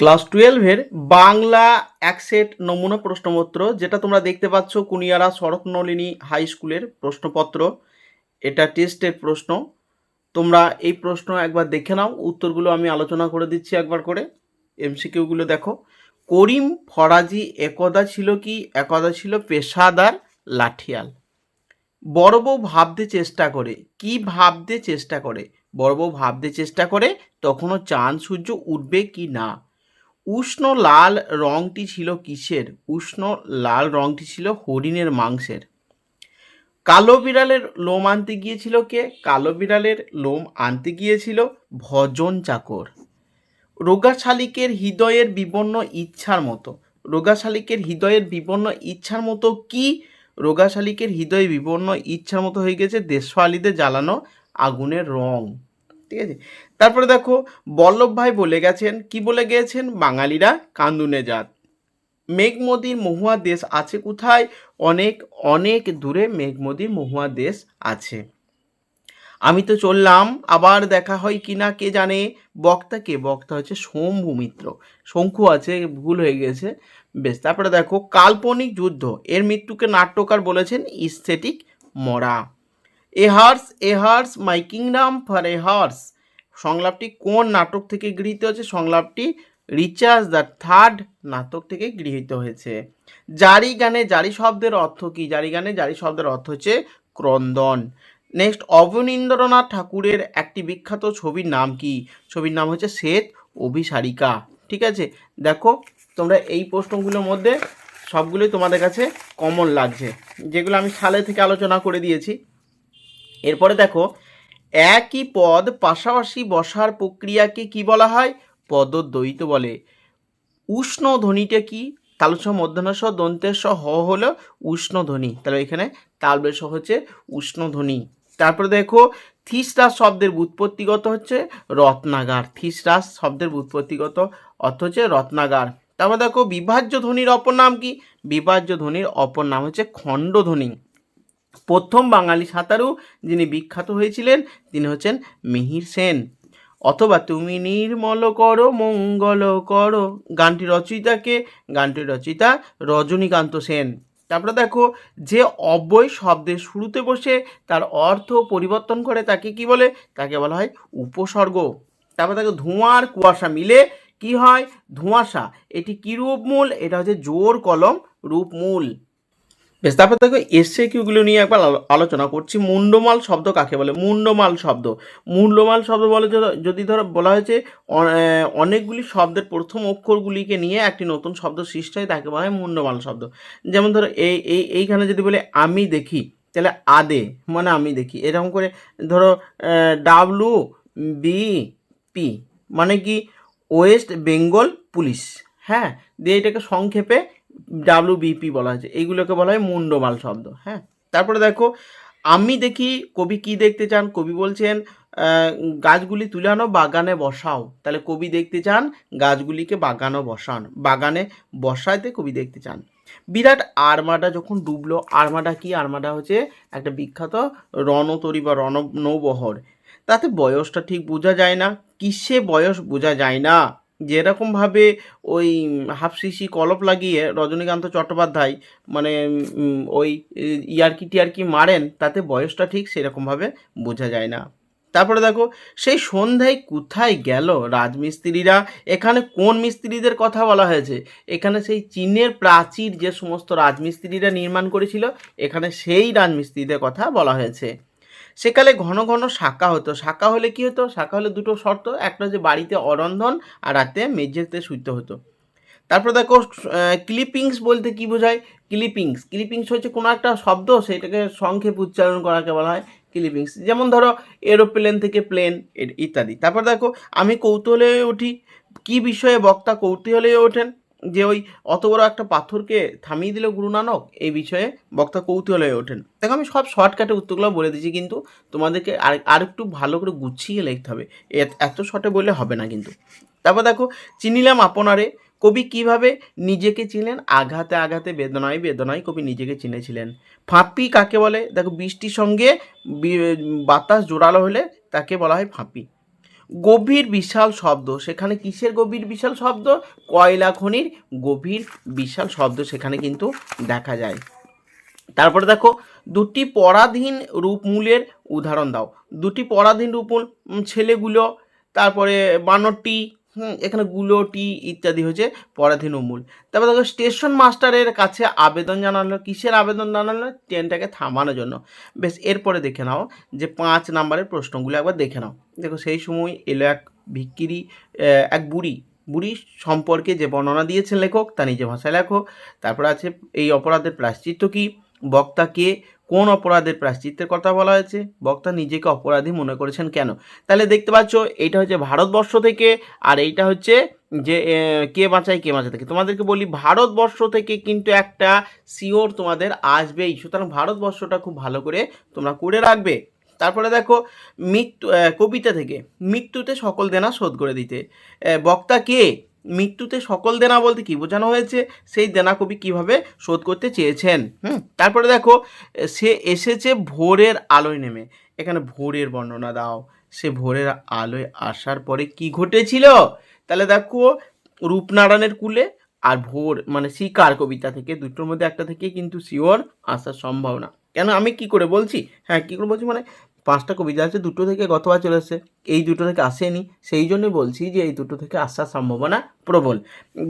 Class টুয়েলভের বাংলা এক set নমুনা প্রশ্নপত্র, যেটা তোমরা দেখতে পাচ্ছ কুনিয়ারা শরৎনলিনী হাই স্কুলের প্রশ্নপত্র। এটা টেস্টের প্রশ্ন। তোমরা এই প্রশ্ন একবার দেখে নাও, উত্তরগুলো আমি আলোচনা করে দিচ্ছি একবার করে। এমসিকিউগুলো দেখো। করিম ফরাজি একদা ছিল কি? একদা ছিল পেশাদার লাঠিয়াল। বড় বউ ভাবতে চেষ্টা করে। কি ভাবতে চেষ্টা করে? বড় বউ ভাবতে চেষ্টা করে, তখনও চাঁদ সূর্য উঠবে কি না? উষ্ণ লাল রংটি ছিল কিসের? উষ্ণ লাল রংটি ছিল হরিণের মাংসের। কালো বিড়ালের লোম আনতে গিয়েছিল কে? কালো বিড়ালের লোম আনতে গিয়েছিল ভজন চাকর। রোগা শালিকের হৃদয়ের বিবর্ণ ইচ্ছার মতো। রোগা শালিকের হৃদয়ের বিবর্ণ ইচ্ছার মতো কি? রোগা শালিকের হৃদয়ে বিবর্ণ ইচ্ছার মতো হয়ে গেছে দেশওয়ালিদের জ্বালানো আগুনের রং। ঠিক আছে? তারপরে দেখো, বল্লভ ভাই বলে গেছেন, কি বলে গিয়েছেন? বাঙালিরা কান্দুনে জাত। মেঘমদির মহুয়া দেশ আছে কোথায়? অনেক অনেক দূরে মেঘমদির মহুয়া দেশ আছে। আমি তো চললাম, আবার দেখা হয় কি না কে জানে? বক্তা কে? বক্তা হচ্ছে শম্ভু মিত্র। শঙ্কু আছে, ভুল হয়ে গেছে। বেশ, তারপরে দেখো, কাল্পনিক যুদ্ধ। এর মৃত্যুকে নাট্যকার বলেছেন ইস্থেটিক মরা। A horse a horse, my kingdom for a horse. সংলাপটি কোন নাটক থেকে গৃহীত হয়েছে? সংলাপটি রিচার্জ দ্য থার্ড নাটক থেকে গৃহীত হয়েছে। জারি গানে জারি শব্দের অর্থ কি? জারি গানে জারি শব্দের অর্থ হচ্ছে ক্রন্দন। নেক্সট, অবনীন্দ্রনাথ ঠাকুরের একটি বিখ্যাত ছবির নাম কি? ছবির নাম হচ্ছে শ্বেত অভিসারিকা। ঠিক আছে? দেখো, তোমরা এই প্রশ্নগুলোর মধ্যে সবগুলোই তোমাদের কাছে কমন লাগছে। যেগুলো আমি সালে থেকে আলোচনা করে দিয়েছি। এরপরে দেখো একই পদ পাশাপাশি বসার প্রক্রিয়াকে কি বলা হয়? পদদ্বৈত বলে। উষ্ণ ধ্বনিটা কি? তালস মধ্যাহ্নস দন্তেশ হ হলো উষ্ণ ধ্বনি। তাহলে এখানে তালবেশ হচ্ছে উষ্ণ ধ্বনি। তারপরে দেখো থিসরাস শব্দের উৎপত্তিগত হচ্ছে রত্নাগার। থিসরাস শব্দের উৎপত্তিগত অর্থ হচ্ছে রত্নাগার। তারপর দেখো, বিভাজ্য ধ্বনির অপর নাম কি? বিভাজ্য ধ্বনির অপর নাম হচ্ছে খণ্ডধ্বনি। প্রথম বাঙালি সাঁতারু যিনি বিখ্যাত হয়েছিলেন, তিনি হচ্ছেন মিহির সেন। অথবা তুমি নির্মল করো, মঙ্গল করো। গানটি রচয়িতাকে, গানটির রচয়িতা রজনীকান্ত সেন। তারপরে দেখো, যে অব্যয় শব্দের শুরুতে বসে তার অর্থ পরিবর্তন করে তাকে কি বলে? তাকে বলা হয় উপসর্গ। তারপর দেখো ধোঁয়ার কুয়াশা মিলে কি হয়? ধোঁয়াশা, এটি কি রূপমূল? এটা হচ্ছে জোর কলম রূপমূল। বেশ তারপর দেখো এসে কিউগুলো নিয়ে একবার আলোচনা করছি। মুন্ডমাল শব্দ কাকে বলে? মুন্ডমাল শব্দ। মুন্ডমাল শব্দ বলে যদি- ধরো বলা হয়েছে অনেকগুলি শব্দের প্রথম অক্ষরগুলিকে নিয়ে একটি নতুন শব্দ সৃষ্টি হয়, তাকে বলা হয় মুন্ডমাল শব্দ। যেমন ধরো এই এই, এইখানে যদি বলে, আমি দেখি তাহলে আদে মানে আমি দেখি। এরকম করে ধরো ডাব্লু, বি, পি মানে কি, ওয়েস্ট বেঙ্গল পুলিশ। হ্যাঁ? দিয়ে এটাকে সংক্ষেপে ডাব্লিউবিপি বলা হয়েছে। এইগুলোকে বলা হয় মুন্ডমাল শব্দ হ্যাঁ? তারপরে দেখো, আমি দেখি, কবি কি দেখতে চান? কবি বলছেন গাছগুলি তুলে আনো, বাগানে বসাও। তাহলে কবি দেখতে চান, গাছগুলিকে বাগানে বসান। বাগানে বসাইতে কবি দেখতে চান। বিরাট আর্মাডা যখন ডুবলো, আর্মাডা কি? আর্মাডা হচ্ছে একটা বিখ্যাত রণতরী বা রণ নৌবহর তাতে বয়সটা ঠিক বোঝা যায় না। কিসে বয়স বোঝা যায় না? যেরকমভাবে ওই হাফসিসি কলপ লাগিয়ে রজনীকান্ত চট্টোপাধ্যায় মানে ওই ইয়ারকি টিয়ারকি মারেন, তাতে বয়সটা ঠিক সেরকমভাবে বোঝা যায় না। তারপরে দেখো, সেই সন্ধ্যায় কোথায় গেল রাজমিস্ত্রিরা? এখানে কোন মিস্ত্রিদের কথা বলা হয়েছে? এখানে সেই চীনের প্রাচীর যে সমস্ত রাজমিস্ত্রিরা নির্মাণ করেছিল, এখানে সেই রাজমিস্ত্রিদের কথা বলা হয়েছে। সেকালে ঘন ঘন শাখা হতো। শাখা হলে কি হতো? শাখা হলে দুটো শর্ত, একটা যে বাড়িতে অরন্ধন আর রাতে মেঝেতে শুইতে হতো। তারপর দেখো ক্লিপিংস বলতে কি বোঝায়? ক্লিপিংস ক্লিপিংস হচ্ছে কোনো একটা শব্দ, সেটাকে সংক্ষেপ উচ্চারণ করাকে বলা হয় ক্লিপিংস যেমন ধরো এরোপ্লেন থেকে প্লেন ইত্যাদি। তারপর দেখো, আমি কৌতূহলে উঠি, কি বিষয়ে বক্তা কৌতূহলে ওঠেন? যে ওই অত বড় একটা পাথরকে থামিয়ে দিল গুরু নানক, এই বিষয়ে বক্তা কৌতূহল হয়ে ওঠেন। দেখো, আমি সব শর্টকাটে উত্তরগুলো বলে দিচ্ছি কিন্তু তোমাদেরকে আর আর একটু ভালো করে গুছিয়ে লিখতে হবে। এত- শর্টে বললে হবে না কিন্তু। তারপর দেখো, চিনিলাম আপনারে, কবি কীভাবে নিজেকে চিনলেন আঘাতে আঘাতে, বেদনায় বেদনায় কবি নিজেকে চিনেছিলেন। ফাঁপি কাকে বলে? দেখো, বৃষ্টির সঙ্গে বাতাস জোরালো হলে তাকে বলা হয় ফাঁপি। গভীর বিশাল শব্দ। সেখানে কিসের গভীর বিশাল শব্দ? কয়লা খনির গভীর বিশাল শব্দ সেখানে কিন্তু দেখা যায়। তারপরে দেখো, দুটি পরাধীন রূপমূলের উদাহরণ দাও। দুটি পরাধীন রূপমূল ছেলেগুলো, তারপরে বানরটি হুম, এখানে গুলোটি ইত্যাদি হচ্ছে পরাধীন মূল। তারপর দেখো স্টেশন মাস্টারের কাছে আবেদন জানালো, কিসের আবেদন জানালো? ট্রেনটাকে থামানোর জন্য। বেশ, এরপরে দেখে নাও যে পাঁচ নাম্বারের প্রশ্নগুলো একবার দেখে নাও। দেখো, সেই সময় এলো এক ভিক্কিরি এক বুড়ি। বুড়ি সম্পর্কে যে বর্ণনা দিয়েছেন লেখক, তা নিজে ভাষায় লেখো। তারপর আছে, এই অপরাধের প্রায়শ্চিত্ত কি? বক্তাকে কোন অপরাধের প্রায়শ্চিত্তের কথা বলা হয়েছে? বক্তা নিজেকে অপরাধী মনে করেছেন কেন? তাহলে দেখতে পাচ্ছ, এইটা হচ্ছে ভারতবর্ষ থেকে আর এইটা হচ্ছে যে কে বাঁচায়, কে বাঁচা থেকে। তোমাদেরকে বলি, ভারতবর্ষ থেকে কিন্তু একটা শিওর তোমাদের আসবেই। সুতরাং ভারতবর্ষটা খুব ভালো করে তোমরা করে রাখবে। তারপরে দেখো, মৃত্যু কবিতা থেকে, মৃত্যুতে সকল দেনা শোধ করে দিতে। বক্তা কে? মৃত্যুতে সকল দেনা বলতে কি বোঝানো হয়েছে? সেই দেনা কবি কীভাবে শোধ করতে চেয়েছেন? হুম? তারপরে দেখো, সে এসেছে ভোরের আলোয় নেমে। এখানে ভোরের বর্ণনা দাও। সে ভোরের আলোয় আসার পরে কি ঘটেছিল? তাহলে দেখো, রূপনারায়ণের কুলে আর ভোর মানে শিকার কবিতা থেকে, দুটোর মধ্যে একটা থেকে কিন্তু শিওর আসার সম্ভাবনা। কেন আমি কি করে বলছি? হ্যাঁ কী করে বলছি মানে পাঁচটা কবিতা আছে দুটো থেকে গতবার চলে এসেছে, এই দুটো থেকে আসেনি, সেই জন্য বলছি যে এই দুটো থেকে আসার সম্ভাবনা প্রবল।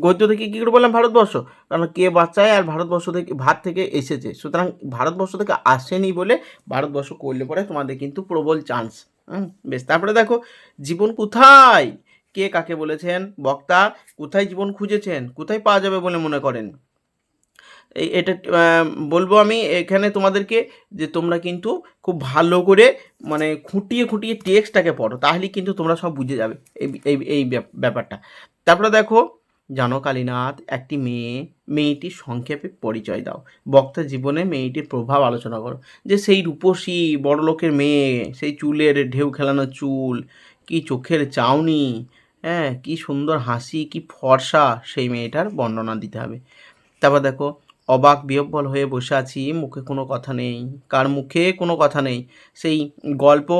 গদ্য থেকে কী করে বললাম? ভারতবর্ষ। কারণ কে বাচ্চায় আর ভারতবর্ষ থেকে ভাত থেকে এসেছে। সুতরাং ভারতবর্ষ থেকে আসেনি বলে ভারতবর্ষ করলে পরে তোমাদের কিন্তু প্রবল চান্স হুম, বেশ, তারপরে দেখো, জীবন কোথায়? কে কাকে বলেছেন? বক্তা, কোথায় জীবন খুঁজেছেন? কোথায় পাওয়া যাবে বলে মনে করেন? এটা বলব আমি এখানে তোমাদেরকে যে তোমরা কিন্তু খুব ভালো করে মানে খুঁটিয়ে খুঁটিয়ে টেক্সটটাকে পড়ো তাহলে কিন্তু তোমরা সব বুঝে যাবে এই এই এই ব্যাপ- ব্যাপারটা। তারপরে দেখো, জানো কালীনাথ, একটি মেয়ে, মেয়েটির সংক্ষেপে পরিচয় দাও। বক্তা জীবনে মেয়েটির প্রভাব আলোচনা করো। যে সেই রূপসী বড়লোকের মেয়ে, সেই চুলের ঢেউ খেলানো চুল, কি চোখের চাউনি হ্যাঁ কি সুন্দর হাসি, কি ফর্সা, সেই মেয়েটার বর্ণনা দিতে হবে। তারপর দেখো অবাক বিহ্বল হয়ে বসে আছি, মুখে কোনো কথা নেই। কার মুখে কোনো কথা নেই? সেই গল্প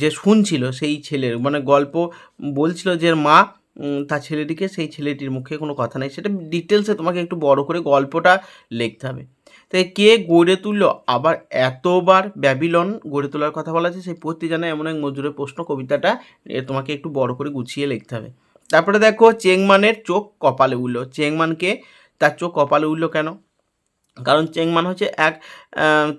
যে শুনছিল সেই ছেলের মানে গল্প বলছিল যে মা তার ছেলেটিকে সেই ছেলেটির মুখে কোনো কথা নেই। সেটা ডিটেলসে তোমাকে একটু বড় করে গল্পটা লিখতে হবে। তাই কে গড়ে তুললো? আবার এতবার ব্যাবিলন গড়ে তোলার কথা বলা আছে, সেই পত্তি জানে এমন এক মজুরের প্রশ্ন কবিতাটা তোমাকে একটু বড় করে গুছিয়ে লিখতে হবে। তারপরে দেখো, চেংমানের চোখ কপালে উঠল চেংমানকে তার চোখ কপালে উঠল কেন? কারণ চেংমান হচ্ছে এক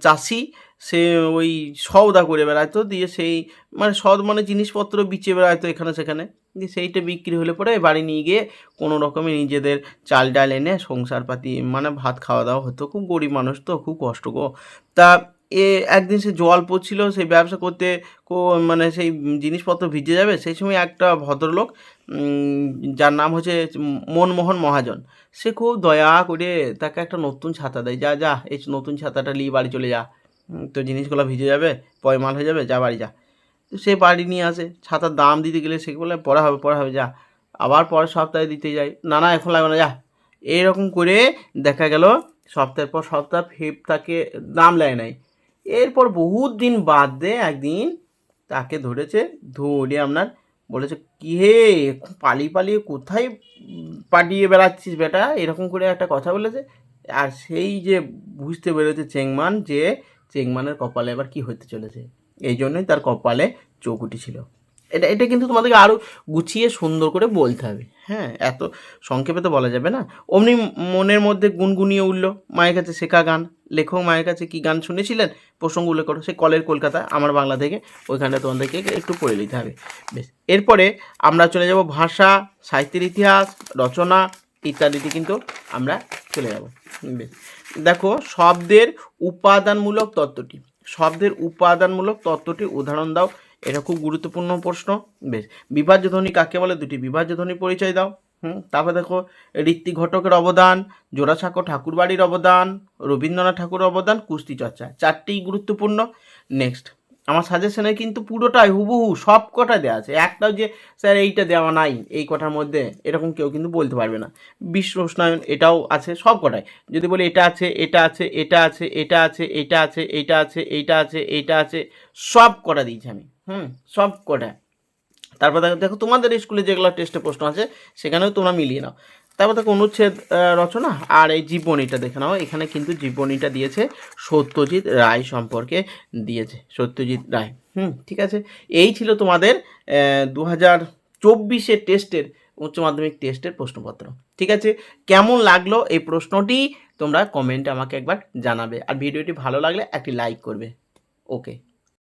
চাষি, সে ওই সওদা করে বেড়াতো দিয়ে সেই মানে সদ মানে জিনিসপত্র বিচে বেড়াতো এখানে সেখানে, দিয়ে সেইটা বিক্রি হলে পরে বাড়ি নিয়ে গিয়ে কোনো রকমে নিজেদের চাল ডাল এনে সংসার পাতি মানে ভাত খাওয়া দাওয়া হতো। খুব গরিব মানুষ তো, খুব কষ্ট গো। তা এ একদিন সে জল পড়ছিল, সেই ব্যবসা করতে কো- মানে সেই জিনিসপত্র ভিজে যাবে, সেই সময় একটা ভদ্রলোক যার নাম হচ্ছে মনমোহন মহাজন, সে খুব দয়া করে তাকে একটা নতুন ছাতা দেয়, যা যা, এই নতুন ছাতাটা নিয়ে বাড়ি চলে যা তো জিনিসগুলো ভিজে যাবে পয়মাল হয়ে যাবে, যা, বাড়ি যা। তো সে বাড়ি নিয়ে আসে, ছাতার দাম দিতে গেলে সে বলে, পরে হবে পরে হবে, যা। আবার পরের সপ্তাহে দিতে যাই না না, এখন লাগবে না, যা। এইরকম করে দেখা গেল, সপ্তাহের পর সপ্তাহ ফের তাকে দাম নেয় নাই। এরপর বহুত দিন বাদ দিয়ে একদিন তাকে ধরেছে ধরে আপনার বলেছে কি হে পালিয়ে পালিয়ে কোথায় পাঠিয়ে বেড়াচ্ছিস বেটা? এরকম করে একটা কথা বলেছে। আর সেই যে বুঝতে পেরেছে চেংমান যে চেংমানের কপালে এবার কি হতে চলেছে, এই জন্যই তার কপালে চোখ উঠেছিল এটা এটা কিন্তু তোমাদেরকে আরও গুছিয়ে সুন্দর করে বলতে হবে। হ্যাঁ এত সংক্ষেপে তো বলা যাবে না। অমনি মনের মধ্যে গুনগুনিয়ে উঠল, মায়ের কাছে শেখা গান। লেখক মায়ের কাছে কি গান শুনেছিলেন? প্রসঙ্গ উল্লেখ করো। সে কলের কলকাতা, আমার বাংলা থেকে। ওইখানটা তোমাদেরকে একটু পড়ে নিতে হবে। বেশ। এরপরে আমরা চলে যাব ভাষা, সাহিত্যের ইতিহাস, রচনা ইত্যাদিতে কিন্তু আমরা চলে যাব। বেশ। দেখো, শব্দের উপাদানমূলক তত্ত্বটি। শব্দের উপাদানমূলক তত্ত্বটি উদাহরণ দাও। এটা খুব গুরুত্বপূর্ণ প্রশ্ন। বেশ। বিভাজ্য ধ্বনি কাকে বলে? দুটি বিভাজ্য ধ্বনি পরিচয় দাও। হুম, তারপর দেখো, ঋত্বিক ঘটকের অবদান জোড়াসাঁকো ঠাকুরবাড়ির অবদান, রবীন্দ্রনাথ ঠাকুরের অবদান, কুস্তি চর্চা, চারটেই গুরুত্বপূর্ণ। নেক্সট আমার সাজেশনে কিন্তু পুরোটাই হুবহু সব কটা দেওয়া আছে। একটাও যে, স্যার, এইটা দেওয়া নাই, এই কটার মধ্যে, এরকম কেউ কিন্তু বলতে পারবে না। বিশ্ব উষ্ণায়ন, এটাও আছে, সব কটাই। যদি বলি, এটা আছে এটা আছে এটা আছে এটা আছে এটা আছে এটা আছে এইটা আছে এইটা আছে, সব কটা দিয়েছি আমি। হুম, সব কটা। তারপর দেখো তোমাদের স্কুলে যেগুলো টেস্টে প্রশ্ন আছে, সেখানেও তোমরা মিলিয়ে নাও। তারপর দেখো, অনুচ্ছেদ রচনা আর এই জীবনীটা দেখে নাও। এখানে কিন্তু জীবনীটা দিয়েছে সত্যজিৎ রায় সম্পর্কে দিয়েছে, সত্যজিৎ রায়। হুম, ঠিক আছে? এই ছিল তোমাদের দু হাজার চব্বিশের টেস্টের উচ্চ মাধ্যমিক টেস্টের প্রশ্নপত্র। ঠিক আছে? কেমন লাগল এই প্রশ্নটি? তোমরা কমেন্টে আমাকে একবার জানাবে। আর ভিডিওটি ভালো লাগলে একটি লাইক করবে। ওকে